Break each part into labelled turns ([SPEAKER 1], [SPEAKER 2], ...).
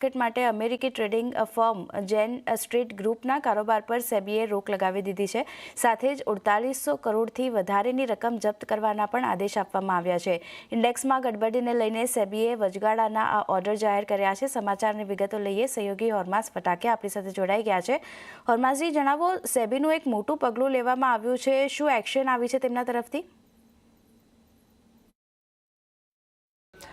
[SPEAKER 1] Market માટે અમેરિકી trading firm જેન street ગ્રુપના કારોબાર પર સેબીએ રોક લગાવી દીધી છે. સાથે જ અડતાલીસો કરોડથી વધારેની રકમ જપ્ત કરવાના પણ આદેશ આપવામાં આવ્યા છે. ઇન્ડેક્સમાં ગડબડીને લઈને સેબીએ વચગાળાના આ ઓર્ડર જાહેર કર્યા છે. સમાચારની વિગતો લઈએ. સહયોગી હોર્માસ ફટાકે આપણી સાથે જોડાઈ ગયા છે. હોર્માસજી, જણાવો, સેબીનું એક મોટું પગલું લેવામાં આવ્યું છે. શું એક્શન આવી છે તેમના તરફથી?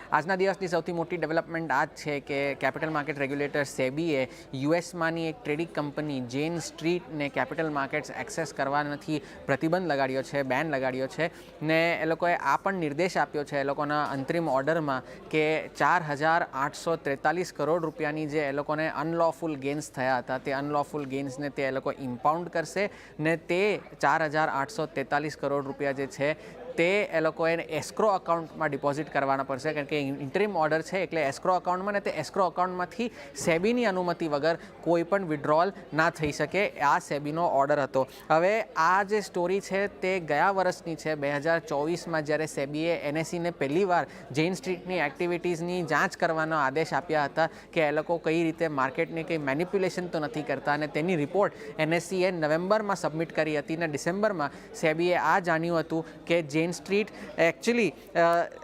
[SPEAKER 2] આજના દિવસની સૌથી મોટી ડેવલપમેન્ટ આ જ છે કે કેપિટલ માર્કેટ રેગ્યુલેટર સેબીએ યુએસમાંની એક ટ્રેડિંગ કંપની જેન સ્ટ્રીટને કેપિટલ માર્કેટ્સ એક્સેસ કરવા નથી પ્રતિબંધ લગાડ્યો છે બેન લગાડ્યો છે. ને એ લોકોએ આ પણ નિર્દેશ આપ્યો છે એ લોકોના અંતરિમ ઓર્ડરમાં કે ચાર હજાર આઠસો ત્રેતાલીસ કરોડ રૂપિયાની જે એ લોકોને અનલોફુલ ગેન્સ થયા હતા, તે અનલોફુલ ગેન્સને તે એ લોકો ઇમ્પાઉન્ડ કરશે. ને તે ચાર હજાર આઠસો તેતાલીસ કરોડ રૂપિયા જે છે તે એ લોકોએ એસ્ક્રો અકાઉન્ટમાં ડિપોઝિટ કરવાના પડશે. કારણ કે ઇન્ટરિમ ઓર્ડર છે એટલે એસ્ક્રો અકાઉન્ટમાં ને તે એસ્ક્રો અકાઉન્ટમાંથી સેબીની અનુમતિ વગર કોઈ પણ વિડ્રોલ ના થઈ શકે આ સેબીનો ઓર્ડર હતો. હવે આ જે સ્ટોરી છે તે ગયા વર્ષની છે. બે હજાર ચોવીસમાં જ્યારે સેબીએ એનએસસીને પહેલીવાર જૈન સ્ટ્રીટની એક્ટિવિટીઝની જાંચ કરવાનો આદેશ આપ્યા હતા કે એ લોકો કઈ રીતે માર્કેટને કંઈ મેનિપ્યુલેશન તો નથી કરતા અને તેની રિપોર્ટ એનએસસીએ નવેમ્બરમાં સબમિટ કરી હતી અને ડિસેમ્બરમાં સેબીએ આ જાણ્યું હતું કે Jane Street actually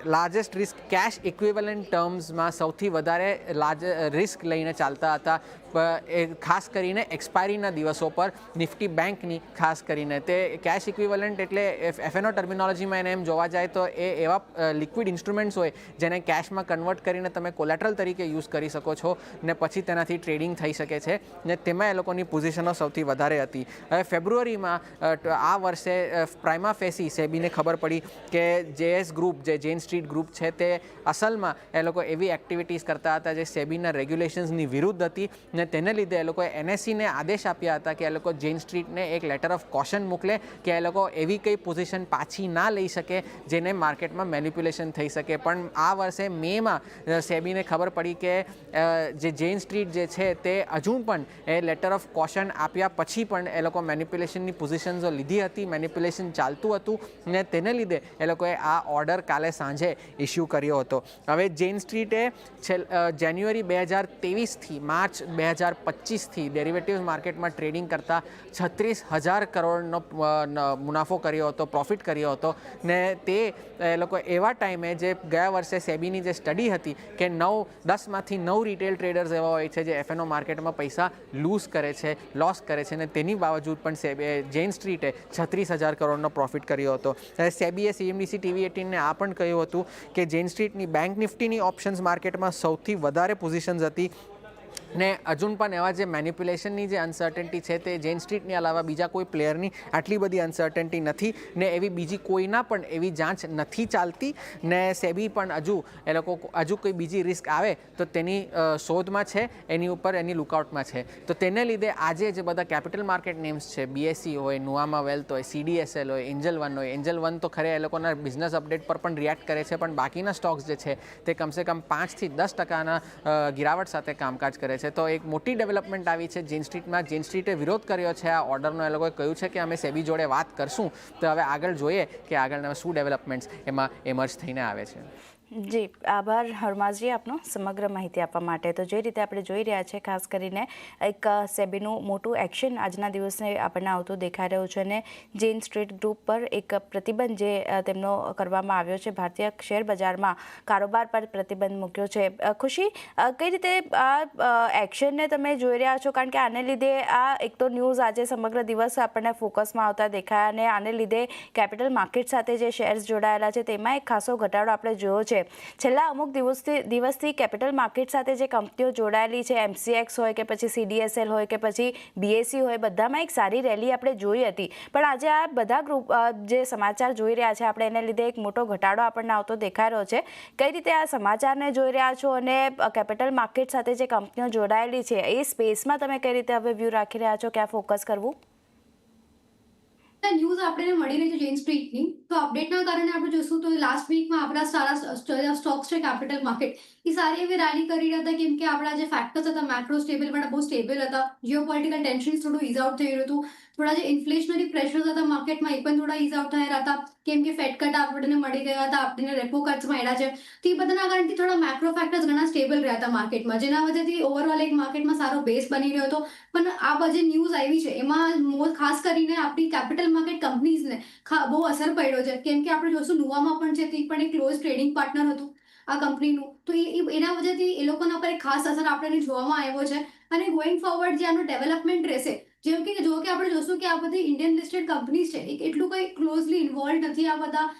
[SPEAKER 2] largest risk cash equivalent ટર્મ્સમાં સૌથી વધારે લાર્જ રિસ્ક લઈને ચાલતા હતા. ખાસ કરીને એક્સપાયરીના દિવસો પર નિફ્ટી બેંકની ખાસ કરીને. તે કેશ ઇક્વિવલન્ટ એટલે એફએનઓ ટર્મિનોલોજીમાં એને એમ જોવા જાય તો એ એવા લિક્વિડ ઇન્સ્ટ્રુમેન્ટ્સ હોય જેને કેશમાં કન્વર્ટ કરીને તમે કોલેટરલ તરીકે યુઝ કરી શકો છો ને પછી તેનાથી ટ્રેડિંગ થઈ શકે છે ને તેમાં એ લોકોની પોઝિશનો સૌથી વધારે હતી. હવે ફેબ્રુઆરીમાં આ વર્ષે પ્રાઇમા ફેસી સેબીને ખબર પડી કે જેએસ ગ્રુપ જે જેન સ્ટ્રીટ ગ્રુપ છે તે અસલમાં એ લોકો એવી એક્ટિવિટીઝ કરતા હતા જે સેબીના રેગ્યુલેશન્સની વિરુદ્ધ હતી ને તેને લીધે એ લોકોએ એનએસસીને આદેશ આપ્યા હતા કે એ લોકો જેન સ્ટ્રીટને એક લેટર ઓફ કોશન મોકલે કે એ લોકો એવી કંઈ પોઝિશન પાછી ના લઈ શકે જેને માર્કેટમાં મેન્યુપ્યુલેશન થઈ શકે. પણ આ વર્ષે મેમાં સેબીને ખબર પડી કે જે જૈન સ્ટ્રીટ જે છે તે હજુ પણ એ લેટર ઓફ કોશન આપ્યા પછી પણ એ લોકો મેન્યુપ્યુલેશનની પોઝિશન્સો લીધી હતી મેન્યુપ્યુલેશન ચાલતું હતું ને તેને લીધે એ લોકોએ આ ઓર્ડર કાલે સાંજે ઇસ્યુ કર્યો હતો. હવે જેન સ્ટ્રીટે છેલ જાન્યુઆરી બે હજાર તેવીસથી માર્ચ બે હજાર પચીસથી ડેરિવેટિવ્સ માર્કેટમાં ટ્રેડિંગ કરતા છત્રીસ હજાર કરોડનો મુનાફો કર્યો હતો પ્રોફિટ કર્યો હતો. ને તે, એ લોકો એવા ટાઈમે જે ગયા વર્ષે સેબીની જે સ્ટડી હતી કે નવ, દસમાંથી નવ રિટેલ ટ્રેડર્સ એવા હોય છે જે એફએનઓ માર્કેટમાં પૈસા લૂઝ કરે છે લોસ કરે છે. ને તેની બાવજૂદ પણ સેબી જેન સ્ટ્રીટે છત્રીસ હજાર કરોડનો પ્રોફિટ કર્યો હતો. સેબીએ સીએમડીસી ટીવી એટીનને આ પણ કહ્યું હતું કે જેન સ્ટ્રીટની બેંક નિફ્ટીની ઓપ્શન્સ માર્કેટમાં સૌથી વધારે પોઝિશન્સ હતી. ને અર્જુન પણ એવા જે મેન્યુપ્યુલેશનની જે અનસર્ટન્ટી છે તે જેન સ્ટ્રીટની અલાવા બીજા કોઈ પ્લેયરની આટલી બધી અનસર્ટન્ટી નથી ને એવી બીજી કોઈના પણ એવી જાંચ નથી ચાલતી ને સેબી પણ હજુ એ લોકો હજુ કોઈ બીજી રિસ્ક આવે તો તેની શોધમાં છે, એની ઉપર એની લુકઆઉટમાં છે. તો તેને લીધે આજે જે બધા કેપિટલ માર્કેટ નેમ્સ છે બીએસસી હોય નુઆમા વેલ્થ હોય સીડીએસએલ હોય એન્જલ વન હોય એન્જલ વન તો ખરે એ લોકોના બિઝનેસ અપડેટ પર પણ રિએક્ટ કરે છે, પણ બાકીના સ્ટોક્સ જે છે તે કમસે કમ પાંચથી દસ ટકાના ગિરાવટ સાથે કામકાજ કરે છે. છે. તો એક મોટી ડેવલપમેન્ટ આવી છે જેન સ્ટ્રીટમાં જેન સ્ટ્રીટે વિરોધ કર્યો છે આ ઓર્ડરનો એ લોકોએ કહ્યું છે કે અમે સેબી જોડે વાત કરશું. તો હવે આગળ જોઈએ કે આગળના શું ડેવલપમેન્ટ્સ એમાં એમર્જ થઈને આવે છે.
[SPEAKER 1] જી, આભાર હરમાજી આપનો સમગ્ર માહિતી આપવા માટે. તો જે રીતે આપણે જોઈ રહ્યા છે, ખાસ કરીને એક સેબીનું મોટું એક્શન આજના દિવસે આપણને આવતું દેખાઈ રહ્યું છે અને જેન સ્ટ્રીટ ગ્રુપ પર એક પ્રતિબંધ જે તેમનો કરવામાં આવ્યો છે, ભારતીય શેર બજારમાં કારોબાર પર પ્રતિબંધ મૂક્યો છે. ખુશી કઈ રીતે આ એક્શનને તમે જોઈ રહ્યા છો? કારણ કે આને લીધે આ એક તો ન્યૂઝ આજે સમગ્ર દિવસ આપણને ફોકસમાં આવતા દેખાયા અને આને લીધે કેપિટલ માર્કેટ સાથે જે શેર્સ જોડાયેલા છે, તેમાં એક ખાસો ઘટાડો આપણે જોયો છે. છેલ્લા અમુક દિવસથી દિવસથી કેપિટલ માર્કેટ સાથે જે કંપનીઓ જોડાયેલી છે એમસીએક્સ હોય કે પછી સીડીએસએલ હોય કે પછી બીએસસી હોય, બધામાં એક સારી રેલી આપણે જોઈ હતી. પણ આજે આ બધા ગ્રુપ જે સમાચાર જોઈ રહ્યા છે, આપણે એને લીધે એક મોટો ઘટાડો આપણને આવતો દેખાઈ રહ્યો છે. કઈ રીતે આ સમાચારને જોઈ રહ્યા છો અને કેપિટલ માર્કેટ સાથે જે કંપનીઓ જોડાયેલી છે, એ સ્પેસમાં તમે કઈ રીતે હવે વ્યૂ રાખી રહ્યા છો ક્યાં ફોકસ કરવું?
[SPEAKER 3] ન્યૂઝ આપણે મળી રહી છે જેન સ્ટ્રીટની. તો અપડેટના કારણે આપણે જોશું તો લાસ્ટ વીકમાં આપણા સારા સ્ટોક્સ છે કેપિટલ માર્કેટ એ સારી એવી રેલી કરી રહ્યા હતા કેમ કે આપણા જે ફેક્ટર્સ હતા મેક્રો સ્ટેબલ પણ બહુ સ્ટેબલ હતા. જીઓ પોલિટિકલ ટેન્શન થોડું ઇઝ આઉટ થઈ રહ્યું હતું. થોડા જે ઇન્ફ્લેશનરી પ્રેશર્સ હતા માર્કેટમાં એ પણ થોડા ઇઝ આઉટ થયા હતા. કેમ કે ફેટ કટ આપણને મળી ગયા હતા, આપણને રેપો કટ્સ મળ્યા છે. તો એ બધાના કારણથી થોડા મેક્રો ફેક્ટર્સ ઘણા સ્ટેબલ રહ્યા હતા માર્કેટમાં જેના વજહથી ઓવરઓલ એક માર્કેટમાં સારો બેઝ બની રહ્યો હતો. પણ આ બધી ન્યૂઝ આવી છે, એમાં ખાસ કરીને આપણી કેપિટલ માર્કેટ કંપનીઝને બહુ અસર પડ્યો છે. કેમ કે આપણે જોશું નુવામાં પણ છે, તે પણ એક ક્લોઝ ટ્રેડિંગ પાર્ટનર હતું આ કંપનીનું તો એ, એ- એના વજહથી એ લોકોના પર એક ખાસ અસર આપણને જોવામાં આવ્યો છે. અને ગોઈંગ ફોરવર્ડ જે આનું ડેવલપમેન્ટ રહેશે, જેમ કે, જો કે આપણે જોશું કે આ બધી ઇન્ડિયન લિસ્ટેડ કંપનીઝ છે એક એટલું કંઈ ક્લોઝલી ઇન્વોલ્વ નથી આ બધા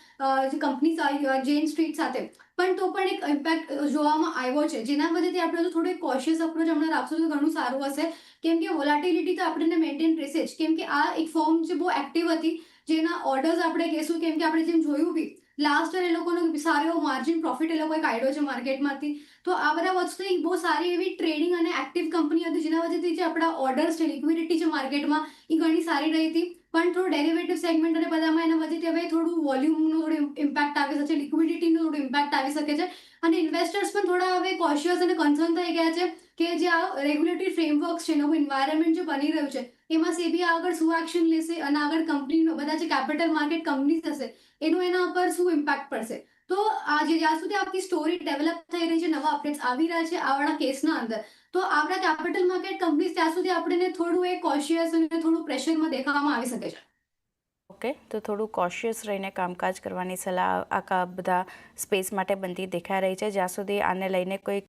[SPEAKER 3] જે કંપનીઝ જેન સ્ટ્રીટ સાથે. પણ તો પણ એક ઇમ્પેક્ટ જોવામાં આવ્યો છે. જેના વજહથી આપણે થોડું કોશિયસ અપ્રોચ હમણાં રાખશું તો ઘણું સારું હશે. કેમ કે વોલાટિલિટી તો આપણને મેન્ટેન રહેશે જ. કેમ કે આ એક ફોર્મ જે બહુ એક્ટિવ હતી જેના ઓર્ડર્સ આપણે કહેશું, કેમ કે આપણે જેમ જોયું બી લાસ્ટ એ લોકોનો સારો એવો માર્જિન પ્રોફિટ એ લોકોએ કાઢ્યો છે માર્કેટમાંથી તો આ બધા વસ્તુ બહુ સારી એવી ટ્રેડિંગ અને એક્ટિવ કંપની હતી, જેના વચ્ચેથી જે આપણા ઓર્ડર્સ છે લિક્વિડિટી છે માર્કેટમાં એ ઘણી સારી રહી હતી. પણ થોડું ડેરિવેટિવ સેગમેન્ટ અને બધામાં એના વજહથી હવે થોડું વોલ્યુમનો થોડું ઇમ્પેક્ટ આવી શકે છે લિક્વિડિટીનું થોડું ઇમ્પેક્ટ આવી શકે છે. અને ઇન્વેસ્ટર્સ પણ થોડા હવે કોશિયસ અને કન્સર્ન થઈ ગયા છે કે જે આ રેગ્યુલેટરી ફ્રેમવર્ક્સ છે નવું એન્વાયરમેન્ટ જે બની રહ્યું છે, એમાં સેબી આગળ શું એક્શન લેશે અને આગળ કંપનીનો બધા જે કેપિટલ માર્કેટ કંપનીઝ હશે, એનું એના ઉપર શું ઇમ્પેક્ટ પડશે? તો આજે જ્યાં સુધી આપની સ્ટોરી ડેવલપ થઈ રહી છે, નવા અપડેટ્સ આવી રહ્યા છે આવાળા કેસના અંદર, તો આપણા કેપિટલ માર્કેટ કંપનીઝ ત્યાં સુધી આપણને થોડું એ કોશિયસ અને થોડું પ્રેશરમાં દેખાવામાં આવી શકે છે.
[SPEAKER 1] ઓકે તો થોડું કોશિયસ રહીને કામકાજ કરવાની સલાહ આખા બધા સ્પેસ માટે બનતી દેખાઈ રહી છે. જ્યાં સુધી આને લઈને કોઈ